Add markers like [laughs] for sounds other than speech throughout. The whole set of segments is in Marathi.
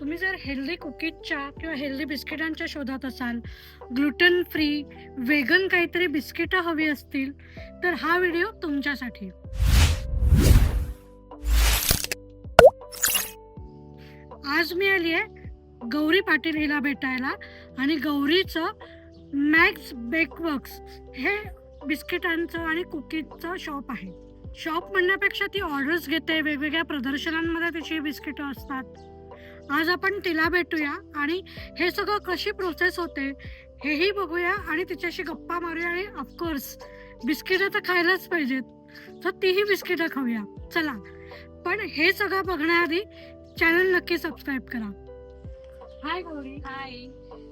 तुम्ही जर हेल्दी कुकीजच्या किंवा हेल्दी बिस्किटांच्या शोधात असाल ग्लुटन फ्री वेगन काहीतरी बिस्किटं हवी असतील तर हा व्हिडिओ तुमच्यासाठी. आज मी आली आहे गौरी पाटील हिला भेटायला आणि गौरीचं मॅक्स बेकवर्क्स हे बिस्किटांचं आणि कुकीजचं शॉप आहे. शॉप म्हणण्यापेक्षा ती ऑर्डर्स घेते वेगवेगळ्या प्रदर्शनांमध्ये तिची बिस्किटं असतात. आज आपण तिला भेटूया आणि हे सगळं कशी प्रोसेस होते हेही बघूया आणि तिच्याशी गप्पा मारूया आणि ऑफकोर्स बिस्किटं तर खायलाच पाहिजेत. तर तीही बिस्किटं खाऊया. चला. पण हे सगळं बघण्याआधी चॅनल नक्की सबस्क्राईब करा. हाय गौरी हाय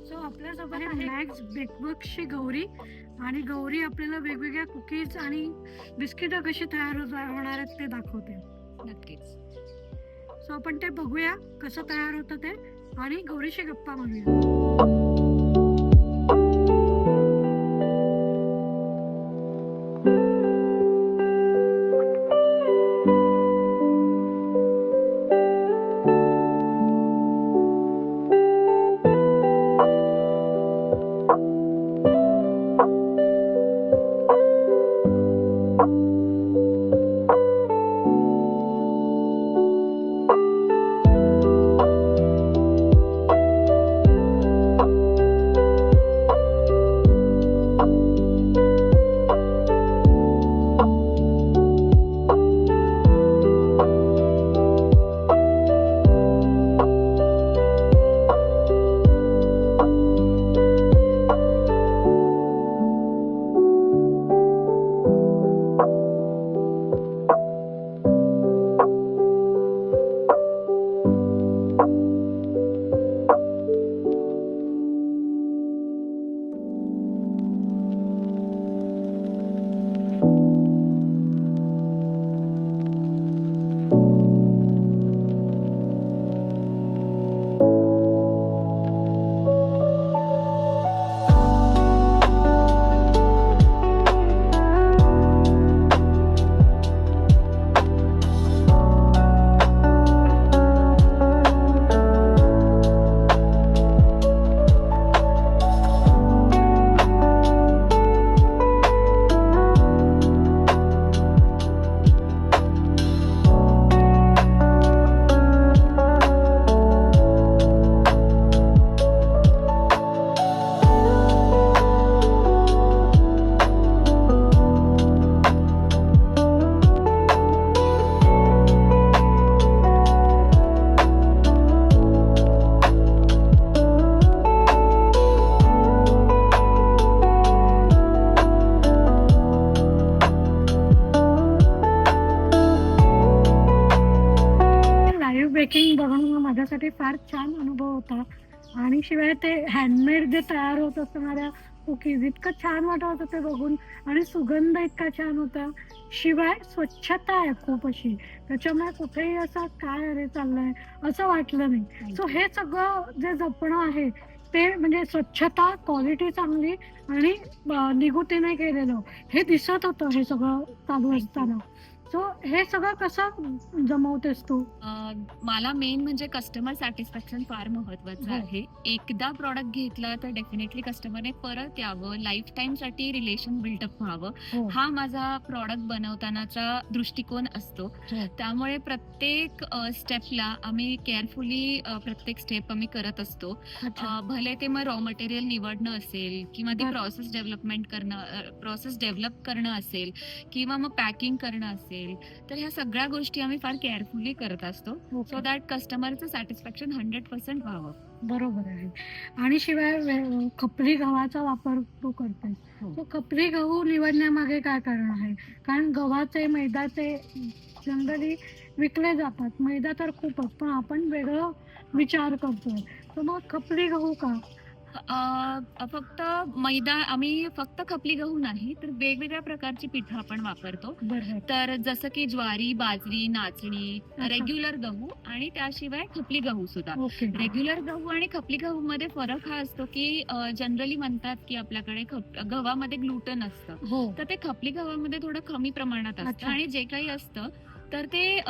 सो आपल्यासोबत आहे मॅक्स बेकबक्सची गौरी आणि गौरी आपल्याला वेगवेगळ्या कुकीज आणि बिस्किटं कशी तयार होत होणार आहेत ते दाखवते. नक्कीच. सो आपण ते बघूया कसं तयार होतं ते आणि गौरीशी गप्पा मारूया. फार छान अनुभव होता. आणि शिवाय ते हँडमेड जे तयार होत असणाऱ्या कुकीज इतकं छान वाटत होतं ते बघून. आणि सुगंध इतका छान होता. शिवाय स्वच्छता आहे खूप अशी. त्याच्यामुळे कुठेही असं काय अरे चाललंय असं वाटलं नाही. सो हे सगळं जे जपणं आहे ते म्हणजे स्वच्छता क्वालिटी चांगली आणि निगुतीने केलेलं. हे दिसत होतं हे सगळं चालू असताना. सो हे सगळं कसं जमवतेस तू मला मेन म्हणजे कस्टमर सॅटिस्फॅक्शन फार महत्वाचं हो. आहे एकदा प्रॉडक्ट घेतलं तर डेफिनेटली कस्टमरने परत यावं लाईफ टाईमसाठी रिलेशन बिल्डअप व्हावं हो. हा माझा प्रॉडक्ट बनवतानाचा दृष्टिकोन असतो हो. त्यामुळे प्रत्येक स्टेपला आम्ही केअरफुली प्रत्येक स्टेप आम्ही करत असतो भले ते मग रॉ मटेरियल निवडणं असेल किंवा ती. प्रोसेस डेव्हलपमेंट करणं प्रोसेस डेव्हलप करणं असेल किंवा मग पॅकिंग करणं असेल तर ह्या सगळ्या गोष्टी आम्ही फार केअरफुली करत असतो. सो दॅट कस्टमरचं सॅटिस्फॅक्शन हंड्रेड पर्सेंट व्हावं. बरोबर आहे. आणि शिवाय वे- खपली गव्हाचा वापर तू करते हो. तो खपली गहू निवडण्यामागे काय कारण आहे? कारण गव्हाचे मैद्याचे जनरली विकले जातात. मैदा तर खूपच पण आपण वेगळं विचार करतोय. तर मग खपली गहू का? फक्त मैदा आम्ही फक्त खपली गहू नाही तर वेगवेगळ्या प्रकारची पिठं आपण वापरतो. तर जसं की ज्वारी बाजरी नाचणी. रेग्युलर गहू आणि त्याशिवाय खपली गहू सुद्धा. रेग्युलर गहू आणि खपली गहू मध्ये फरक हा असतो की जनरली म्हणतात की आपल्याकडे गव्हामध्ये ग्लुटन असतं. हो. तर ते खपली गव्हामध्ये थोडं कमी प्रमाणात असतं. आणि जे काही असतं तर ते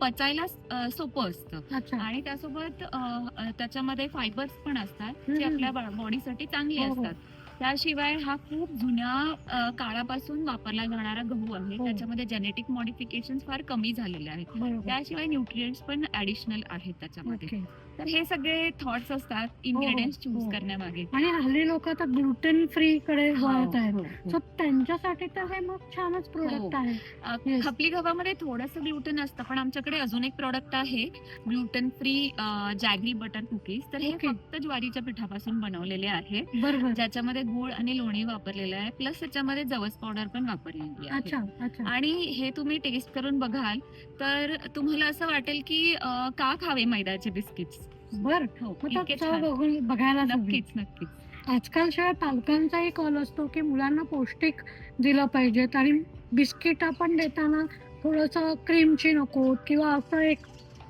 पचायला सोपं असतं. अच्छा. आणि त्यासोबत अ, त्याच्यामध्ये फायबर्स पण असतात जे हम्म. आपल्या बॉडीसाठी चांगले हो, हो. असतात. त्याशिवाय हा खूप जुन्या अ, काळापासून वापरला जाणारा गहू आहे. हो. त्याच्यामध्ये जेनेटिक मॉडिफिकेशन फार कमी झालेले आहेत. बरोबर. त्याशिवाय न्यूट्रिएंट्स पण ऍडिशनल आहेत त्याच्यामध्ये. ओके. तर हे सगळे थॉट्स असतात इन्ग्रेडियंट्स चूज हो. करण्यामागे. आणि हल्ली लोक आता ग्लुटेन फ्री कडे वळत आहेत. हो, हो. सो त्यांच्यासाठी तर हे मग छानच प्रोडक्ट आहे. अ, Yes. खपली गव्हामध्ये थोडंसं ग्लुटेन असतं पण आमच्याकडे अजून एक प्रॉडक्ट आहे gluten free jaggery butter cookies तर हे Okay. फक्त ज्वारीच्या पिठापासून बनवलेले आहे. बरोबर. ज्याच्यामध्ये गुळ आणि लोणी वापरलेलं आहे प्लस त्याच्यामध्ये जवस पावडर पण वापरलेली आहे. अच्छा अच्छा. आणि हे तुम्ही टेस्ट करून बघाल तर तुम्हाला असं वाटेल की अ, का खावे मैद्याचे बिस्किट्स बर मग इतके चव छान. बघून बघायला. नक्कीच नक्कीच आजकाल शिवाय पालकांचाही कॉल असतो की मुलांना पौष्टिक दिलं पाहिजेत आणि बिस्किट आपण देताना थोडस क्रीमची नको किंवा असं एक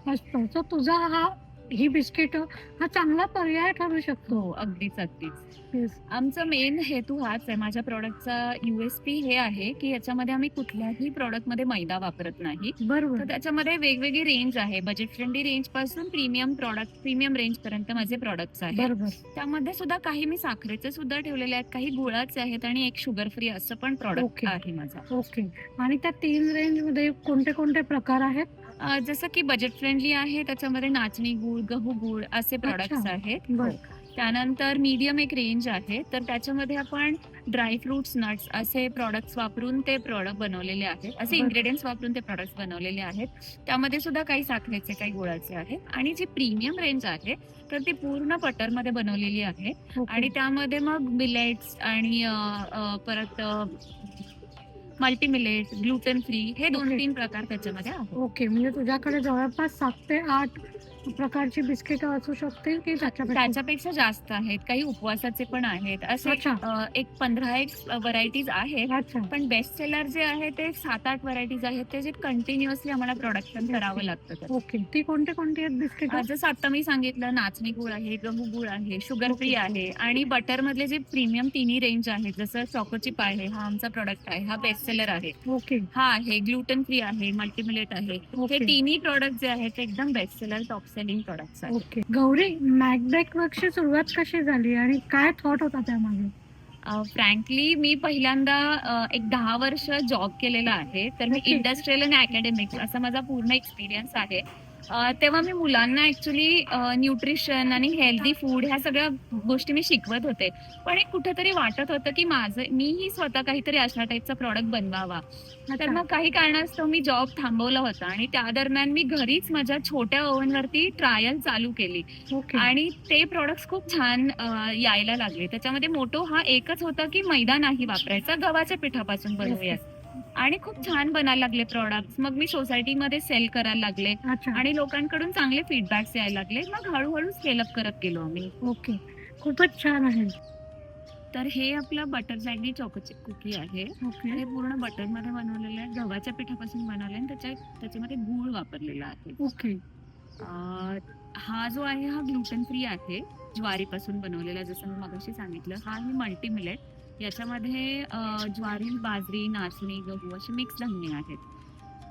असतं सो तुझा हा ही बिस्किट हा चांगला पर्याय ठरू शकतो. हो अगदीच अगदीच. Yes. आमचा मेन हेतू हाच आहे. माझ्या प्रॉडक्टचा युएसपी हे आहे की याच्यामध्ये आम्ही कुठल्याही प्रॉडक्टमध्ये मैदा वापरत नाही. बरोबर. तर त्याच्यामध्ये वेगवेगळी रेंज आहे. बजेट फ्रेंडली रेंजपासून प्रीमियम प्रॉडक्ट प्रीमियम रेंज पर्यंत माझे प्रॉडक्ट्स आहेत. बरोबर. त्यामध्ये सुद्धा काही मी साखरेचे सुद्धा ठेवलेले आहेत. काही गुळाचे आहेत आणि एक शुगर फ्री असं पण प्रॉडक्ट. आहे माझा. ओके आणि त्या तीन रेंजमध्ये कोणते कोणते प्रकार आहेत? जसं की बजेट फ्रेंडली आहे त्याच्यामध्ये नाचणी गुळ गहू गुळ असे प्रॉडक्ट्स आहेत. हो. त्यानंतर मीडियम एक रेंज आहे. तर त्याच्यामध्ये आपण ड्रायफ्रुट्स नट्स असे प्रॉडक्ट्स वापरून ते प्रॉडक्ट बनवलेले आहेत. असे. इन्ग्रेडियंट्स वापरून ते प्रॉडक्ट्स बनवलेले आहेत. त्यामध्ये सुद्धा काही साखरेचे काही गुळाचे आहेत. आणि जी प्रीमियम रेंज आहे तर ती पूर्ण बटरमध्ये बनवलेली आहे. आणि त्यामध्ये मग मिलेट्स आणि परत मल्टी मिलेट ग्लुटेन फ्री हे दोन. तीन प्रकार त्याच्यामध्ये आहेत ओके म्हणजे तुझ्याकडे जवळपास सात ते आठ प्रकारची बिस्किट असू शकतील की त्याच्यापेक्षा त्याच्यापेक्षा जास्त आहेत. काही उपवासाचे पण आहेत. असे अच्छा. अं, एक पंधरा एक व्हरायटीज आहेत. अच्छा. पण बेस्ट सेलर जे आहे ते सात आठ व्हरायटीज आहेत. ते जे कंटिन्युअसली आम्हाला प्रोडक्शन करावं लागतं त्याचं. ओके ती कोणती कोणती आहेत बिस्किट? अं, जसं आता मी सांगितलं नाचणी गुळ आहे गहू गुळ आहे शुगर फ्री. आहे आणि बटर मधले जे प्रीमियम तिन्ही रेंज आहेत जसं चॉकोचिप आहे हा आमचा प्रोडक्ट आहे हा बेस्ट सेलर आहे. ओके हा आहे ग्लुटन फ्री आहे मल्टीमिलेट आहे. हे ओके तिन्ही प्रोडक्ट जे आहेत ते एकदम best seller top selling products आहेत. ओके. गौरी मॅकबॅक वर्कची सुरुवात कशी झाली आणि काय थॉट होता त्यामागे? फ्रँकली मी पहिल्यांदा एक दहा वर्ष जॉब केलेला आहे. तर मी. इंडस्ट्रियल आणि अकॅडमिक्स असा माझा पूर्ण एक्सपिरियन्स आहे. तेव्हा मी मुलांना ऍक्च्युली न्यूट्रिशन आणि हेल्दी फूड ह्या सगळ्या गोष्टी मी शिकवत होते. पण एक कुठेतरी वाटत होतं की माझं मीही स्वतः काहीतरी अशा टाईपचा प्रॉडक्ट बनवावा. तर मग काही कारणास्तव मी जॉब थांबवला होता आणि त्या दरम्यान मी घरीच माझ्या छोट्या ओव्हनवरती ट्रायल चालू केली. आणि ते प्रॉडक्ट खूप छान यायला लागले. त्याच्यामध्ये मोटो हा एकच होता की मैदा नाही वापरायचा गव्हाच्या पिठापासून बनवूया आणि खूप छान बनायला लागले प्रॉडक्ट मग मी सोसायटीमध्ये सेल करायला लागले. अच्छा. आणि लोकांकडून चांगले फीडबॅक्स यायला लागले. मग हळूहळू स्केल अप करत गेलो आम्ही. ओके. खूपच छान आहे. तर हे आपलं बटर जॅगरी चॉकोचिप कुकी आहे. ओके. हे पूर्ण बटरमध्ये बनवलेलं आहे. गव्हाच्या पिठापासून बनवले आणि त्याच्या त्याच्यामध्ये गूळ वापरलेला आहे. ओके. अं, हा जो आहे हा ग्लुटेन फ्री आहे. ज्वारीपासून बनवलेला जसं मी मगाशी सांगितलं हा आहे मल्टी मिलेट याच्यामध्ये ज्वारी बाजरी नाचणी गहू असे मिक्स धान्य आहेत.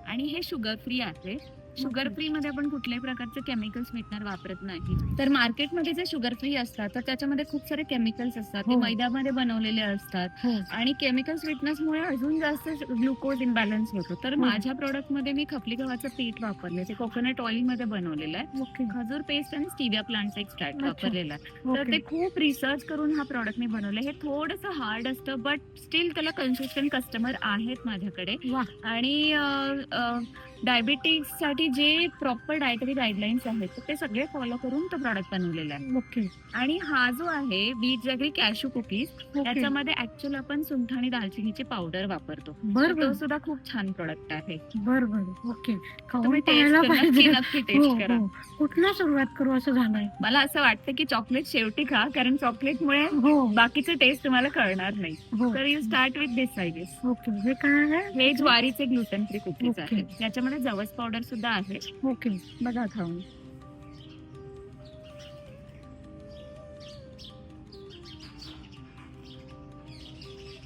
आणि हे शुगर फ्री आहे शुगर. फ्री मध्ये आपण कुठल्याही प्रकारचे केमिकल स्वीटनर वापरत नाही. तर मार्केटमध्ये जे शुगर फ्री असतात तर त्याच्यामध्ये खूप सारे केमिकल्स असतात. ते हो. मैद्यामध्ये बनवलेले असतात. हो. आणि केमिकल स्वीटनेस मुळे अजून जास्त ग्लुकोज इम्बॅलन्स होतो. तर हो. माझ्या प्रोडक्टमध्ये मी खपली गव्हाचं पीठ वापरले ते कोकोनट ऑइलमध्ये बनवलेलं आहे. ओके. खजूर पेस्ट आणि स्टिविया प्लांटचा एक्स्ट्रॅक्ट अच्छा. वापरलेला आहे. तर ते ओके खूप रिसर्च करून हा प्रॉडक्ट मी बनवलं हे थोडंसं हार्ड असतं बट स्टील त्याला कन्सिस्टंट कस्टमर आहेत माझ्याकडे. वा. आणि अं, अं, डायबिटीजसाठी जे प्रॉपर डायटरी गाईडलाईन्स आहेत ते सगळे फॉलो करून तो प्रॉडक्ट बनवलेला आहे. ओके. आणि हा जो आहे बीट जगरी कॅशू कुकीज त्याच्यामध्ये ऍक्च्युअल आपण सुंठ आणि दालचिनीची पावडर वापरतो. बर तर बर तो सुद्धा खूप छान प्रोडक्ट आहे. बर बर. ओके. खाऊन तुम्ही पाहायला टेस्ट नक्की पाहिजे नक्की हो टेस्ट करा. हो. कुठनं सुरुवात करू असं झालंय? मला असं वाटतं की चॉकलेट शेवटी खा कारण चॉकलेटमुळे हो. बाकीचे टेस्ट तुम्हाला कळणार नाही. हो. तर you start with this I guess okay. हे काय आहे? हे ज्वारीचे ग्लुटन फ्री कुकीज Okay. आहेत. याच्यामध्ये जवस पावडर सुद्धा आहे. ओके बघा खाऊन.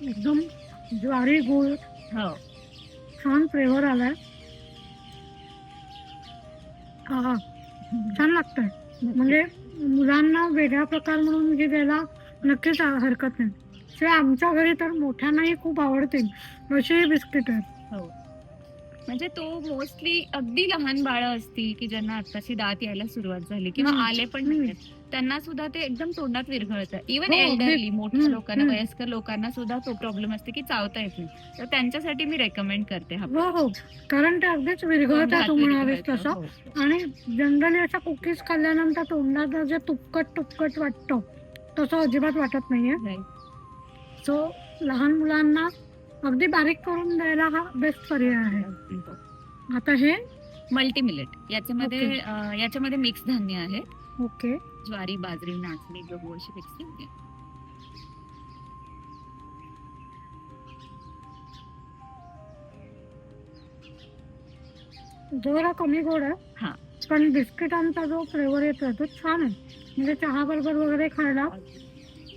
एकदम ज्वारी गुळ. हो. छान फ्लेवर आलाय. हा छान लागतंय. म्हणजे मुलांना वेगळा प्रकार म्हणून हे द्यायला नक्कीच हरकत नाही. शिवाय आमच्या घरी तर मोठ्यांनाही खूप आवडतील अशी बिस्किट आहेत. हो. म्हणजे तो मोस्टली अगदी लहान बाळ असतील की ज्यांना आताशी दात यायला सुरुवात झाली किंवा हम्म. आले पण. नाहीत त्यांना सुद्धा ते एकदम तोंडात विरघळतं इव्हन हो. एल्डरली मोठ्या हम्म, लोकांना हम्म. वयस्कर लोकांना सुद्धा तो प्रॉब्लेम असते की चावता येत नाही तर त्यांच्यासाठी मी रेकमेंड करते हा हो हो कारण ते अगदच विरघळतात तू म्हणालीस तसं हो. आणि जनरली अशा कुकीज खाल्ल्यानंतर तोंडात जे तुपकट तुपकट वाटतं तसं अजिबात वाटत नाहीये Right. सो लहान मुलांना अगदी बारीक करून द्यायला हा बेस्ट पर्याय आहे. आता हे? मल्टी मिलेट याच्यामध्ये Okay. अं, याच्यामध्ये मिक्स धान्य आहे. ओके. ज्वारी बाजरी नाचणी गहू अशी मिक्स धान्य जरा कमी गोड हा. आहे पण बिस्किटांचा जो फ्लेवर येतोय तो छान आहे. म्हणजे चहा बरोबर वगैरे खायला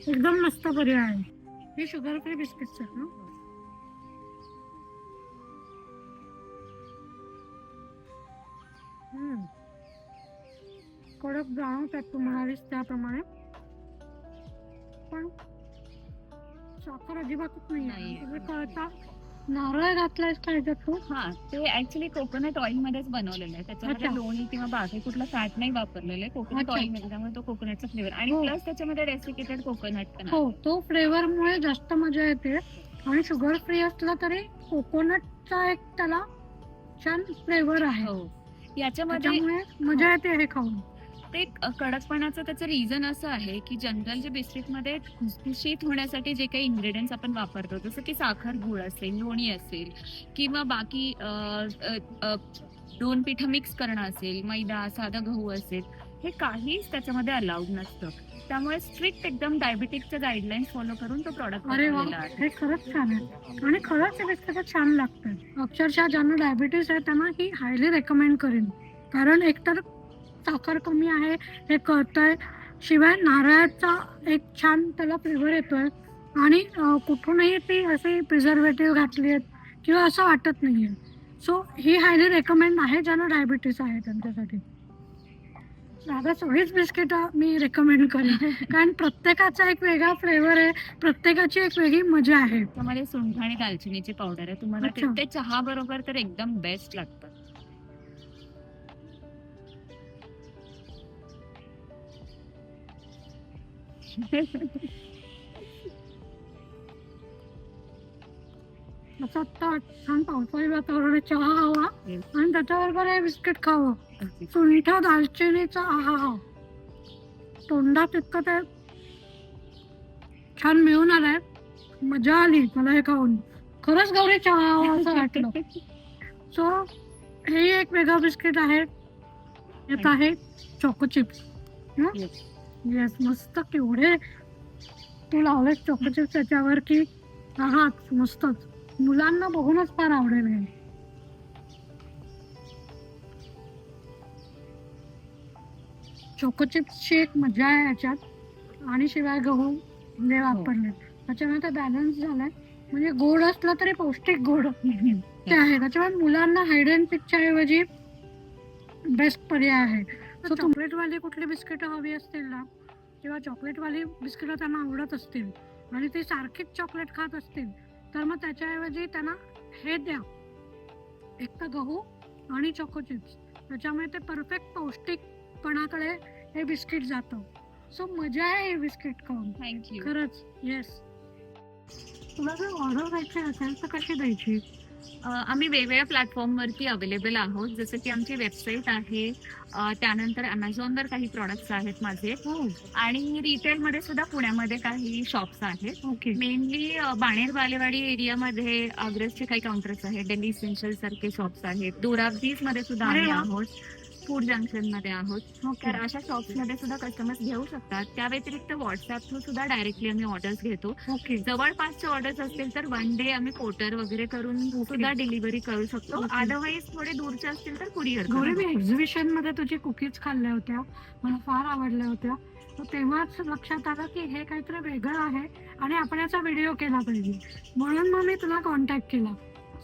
एकदम मस्त पर्याय आहे. हे शुगर फ्री बिस्किट्स आहेत ना? कडक जाणवत आहेत तू म्हणालीस त्याप्रमाणे. पण साखर अजिबातच नाही. आहे कळता. नारळ घातलायस का ह्याच्यात तू? हा ते ऍक्च्युली कोकोनट ऑइल मध्येच बनवलेलं आहे. त्याच्यामध्ये अच्छा. लोणी किंवा बाकी कुठलं फॅट नाही वापरलेलं आहे. कोकोनट अच्छा. ऑइलमध्ये त्यामुळे तो कोकोनटचा फ्लेवर आणि हो. प्लस त्याच्यामध्ये रेसिकेटेड कोकोनट पण आहे. हो तो फ्लेवर मुळे जास्त मजा येते. आणि शुगर फ्री असला तरी कोकोनटचा एक त्याला छान फ्लेवर आहे. हो. याच्यामध्ये त्याच्यामुळे मजा येते हे खाऊन. ते एक कडकपणाचं त्याचं रिझन असं आहे की जनरल जे बिस्किटमध्ये खुसखुशीत होण्यासाठी जे काही इन्ग्रेडियंट्स आपण वापरतो जसं की साखर गुळ असेल लोणी असेल किंवा बाकी अ, अ, अ, दोन पिठं मिक्स करणं असेल मैदा साधा गहू असेल हे काहीच त्याच्यामध्ये अलाउड नसतं. त्यामुळे स्ट्रिक्ट एकदम डायबिटिकच्या गाईडलाईन्स फॉलो करून तो प्रॉडक्ट अरे वा बनवलेला आहे. हे खरंच छान आहे. आणि खरंच हे बिस्किट छान लागतं. अक्षरशः ज्यांना डायबिटीस आहे त्यांना ही हायली रेकमेंड करेन. कारण एकतर साखर कमी आहे हे कळतंय. शिवाय नारळाचा एक छान त्याला फ्लेवर येतोय. आणि अं, कुठूनही ती अशी प्रिझर्वेटिव्ह घातली आहेत किंवा असं वाटत नाहीये. सो ही हायली रेकमेंड आहे ज्यांना डायबिटीस आहे त्यांच्यासाठी. दादा सगळीच बिस्किट मी रेकमेंड करेन. [laughs] कारण प्रत्येकाचा एक वेगळा फ्लेवर आहे प्रत्येकाची एक वेगळी मजा आहे. त्यामध्ये सुंठ आणि दालचिनीची पावडर आहे. तुम्हाला ते- अच्छा. ते चहा बरोबर तर एकदम बेस्ट लागतं. [laughs] असं आता छान पावसाळी वातावरण चहा हवा. आणि त्याच्याबरोबर हे बिस्किट खावं. सुंठ दालचिनीचा आहा. हा तोंडात इतकं ते छान मिळून आलंय. मजा आली मला हे खाऊन. खरंच गौरी चहा हवा असं वाटलं. सो हे एक वेगळं बिस्किट आहे. येत आहे चोको चिप्स. येस मस्त केवढे. तू लावलेस चोको चिप्स त्याच्यावर की हा मस्तच. मुलांना बघूनच फार आवडेल हे. चोको चिप्सची एक मजा आहे याच्यात आणि शिवाय गहू जे वापरले. त्याच्यामुळे ते बॅलन्स झालाय. म्हणजे गोड असलं तरी पौष्टिक गोड [laughs] ते आहे. त्याच्यामुळे मुलांना हायड अँड सीकच्या ऐवजी बेस्ट पर्याय आहे. सो चॉकलेटवाली कुठली बिस्किटं हवी असतील ना? किंवा चॉकलेटवाली बिस्किटं त्यांना आवडत असतील आणि ते सारखीच चॉकलेट खात असतील तर मग त्याच्याऐवजी त्यांना हे द्या. एक तर गहू आणि चॉको चिप्स त्याच्यामुळे ते परफेक्ट पौष्टिकपणाकडे हे बिस्किट जातं. सो मजा आहे हे बिस्किट खाऊन. थँक्यू खरंच येस तुला जर ऑर्डर द्यायची असेल तर कशी द्यायची? आम्ही वेगवेगळ्या प्लॅटफॉर्मवरती अवेलेबल आहोत. जसं की आमची वेबसाईट आहे. त्यानंतर अमेझॉनवर काही प्रॉडक्ट्स आहेत माझे. हो. आणि रिटेलमध्ये सुद्धा पुण्यामध्ये काही शॉप्स आहेत. मेनली बाणेर बालेवाडी एरियामध्ये अग्रेसचे काही काउंटर्स आहेत. दिल्ली इसेन्शियल सारखे शॉप्स आहेत. दोराब्दीजमध्ये सुद्धा आम्ही. आहोत. फूड जंक्शनमध्ये आहोत. तर अशा शॉप्समध्ये सुद्धा कस्टमर्स घेऊ शकतात. त्या व्यतिरिक्त व्हॉट्सअप थ्रू सुद्धा डायरेक्टली आम्ही ऑर्डर्स घेतो. जवळपासचे ऑर्डर्स असतील तर वन डे आम्ही पोर्टर वगैरे करून सुद्धा डिलिव्हरी करू शकतो. अदरवाईज थोडे दूरचे असतील तर कुरिअर मी एक्झिबिशनमध्ये तुझी कुकीज खाल्ल्या होत्या. मला फार आवडल्या होत्या. तेव्हाच लक्षात आलं की हे काहीतरी वेगळं आहे आणि आपण याचा व्हिडिओ केला पाहिजे. म्हणून मग मी तुला कॉन्टॅक्ट केला.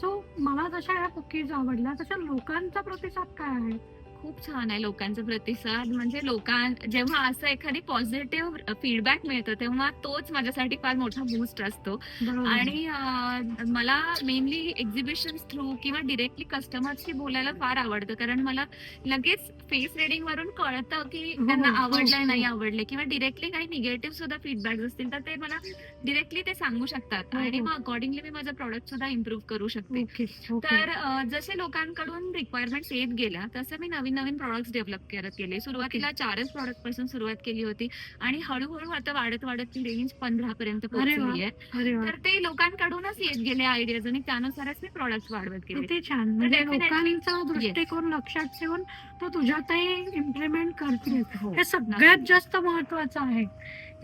सो मला जशा या कुकीज आवडल्या तशा लोकांचा प्रतिसाद काय आहे? खूप छान आहे लोकांचा प्रतिसाद. म्हणजे लोकां जेव्हा असं एखादी पॉझिटिव्ह फीडबॅक मिळतं तेव्हा तोच माझ्यासाठी फार मोठा बूस्ट असतो. आणि मला मेनली एक्झिबिशन थ्रू किंवा डिरेक्टली कस्टमरशी बोलायला फार आवडतं. कारण मला लगेच फेस रिडिंग वरून कळतं की हो, त्यांना हो, आवडलंय हो. नाही आवडले किंवा डिरेक्टली काही निगेटिव्ह सुद्धा फीडबॅक असतील तर ते मला डिरेक्टली ते सांगू शकतात. आणि. मग अकॉर्डिंगली मी माझं प्रॉडक्ट सुद्धा इम्प्रूव्ह करू शकते. तर जसे लोकांकडून रिक्वायरमेंट येत गेल्या तसं मी नवीन नवीन प्रॉडक्ट्स डेव्हलप करत गेले. सुरुवातीला चारच प्रॉडक्टपासून सुरुवात केली होती. आणि हळूहळू आता वाढत वाढत ती रेंज पंधरा पर्यंत पोहोचली आहे. तर ते लोकांकडूनच येत गेले आयडियाज आणि त्यानुसारच मी प्रॉडक्ट वाढवत गेले. किती छान. म्हणजे लोकांचा दृष्टिकोन लक्षात ठेवून तो तुझ्यातही इम्प्लिमेंट करते हो. हे. सगळ्यात जास्त महत्वाचं आहे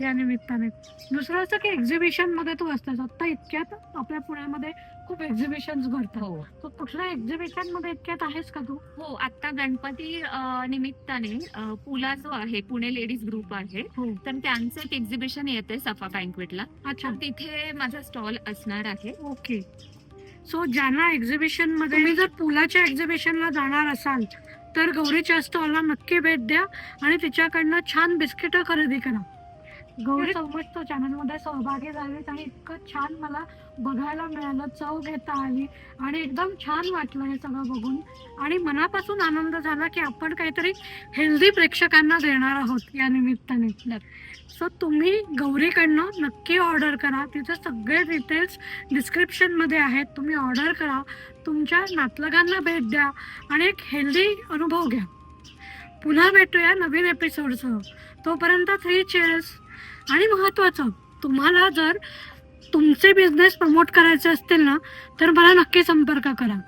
या निमित्ताने. दुसरं असं की एक्झिबिशनमध्ये तू असतेस. आता इतक्यात आपल्या पुण्यामध्ये खूप एक्झिबिशन हो तर कुठल्या एक्झिबिशनमध्ये इतक्यात आहेस का तू? हो आता गणपती अ, निमित्ताने अ, पुला जो आहे पुणे लेडीज ग्रुप आहे हो. तर त्यांचं एक एक्झिबिशन येते सफा बँकवेटला अच्छा. तर तिथे माझा स्टॉल असणार आहे. ओके. सो ज्यांना एक्झिबिशनमध्ये तुम्ही जर पुलाच्या एक्झिबिशनला जाणार असाल तर गौरीच्या स्टॉलला नक्की भेट द्या आणि तिच्याकडनं छान बिस्किटं खरेदी करा. गौरी [laughs] समजतो चॅनलमध्ये सहभागी झालीत आणि इतकं छान मला बघायला मिळालं चव घेता आली आणि एकदम छान वाटलं हे सगळं बघून. आणि मनापासून आनंद झाला की आपण काहीतरी हेल्दी प्रेक्षकांना देणार आहोत या निमित्ताने. सो तुम्ही गौरीकडनं नक्की ऑर्डर करा. तिथे सगळे डिटेल्स डिस्क्रिप्शनमध्ये आहेत. तुम्ही ऑर्डर करा. तुमच्या नातलगांना भेट द्या आणि एक हेल्दी अनुभव घ्या. पुन्हा भेटूया नवीन एपिसोडसह तोपर्यंत थ्री चेअर्स आणि महत्त्वाचं तुम्हाला जर तुमचे बिझनेस प्रमोट करायचे असतील ना तर मला नक्की संपर्क करा.